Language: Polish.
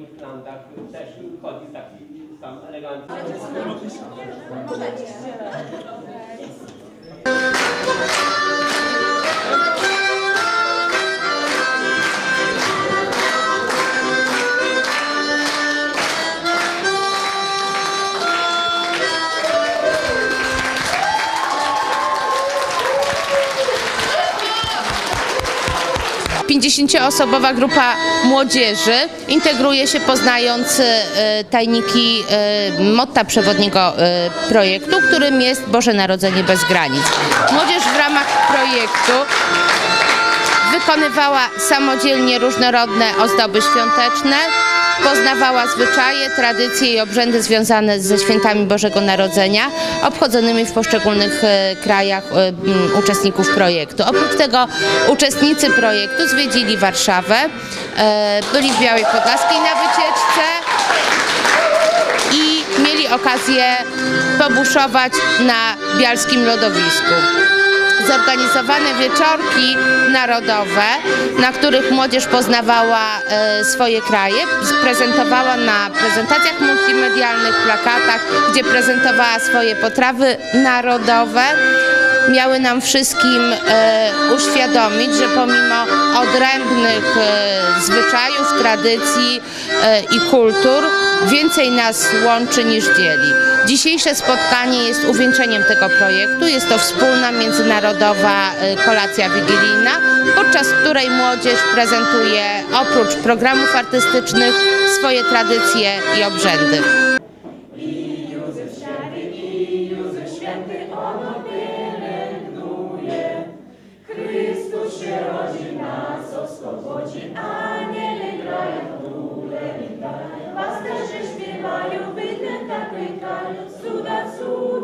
i w Flandach też chodzi taki sam elegancki. Ale to jest Pięćdziesięcioosobowa grupa młodzieży integruje się poznając e, tajniki e, motta przewodniego e, projektu, którym jest Boże Narodzenie bez granic. Młodzież w ramach projektu wykonywała samodzielnie różnorodne ozdoby świąteczne, poznawała zwyczaje, tradycje i obrzędy związane ze świętami Bożego Narodzenia, obchodzonymi w poszczególnych e, krajach e, uczestników projektu. Oprócz tego uczestnicy projektu zwiedzili Warszawę, e, byli w Białej Podlaskiej na wycieczce, i mieli okazję pobuszować na bialskim lodowisku. Zorganizowane wieczorki narodowe, na których młodzież poznawała e, swoje kraje, prezentowała na prezentacjach multimedialnych, plakatach, gdzie prezentowała swoje potrawy narodowe miały nam wszystkim e, uświadomić, że pomimo odrębnych e, zwyczajów, tradycji e, i kultur, więcej nas łączy niż dzieli. Dzisiejsze spotkanie jest uwieńczeniem tego projektu. Jest to wspólna międzynarodowa kolacja wigilijna, podczas której młodzież prezentuje oprócz programów artystycznych swoje tradycje i obrzędy. Pasterze śpiewają, wydęta Africa, Sud a Sud.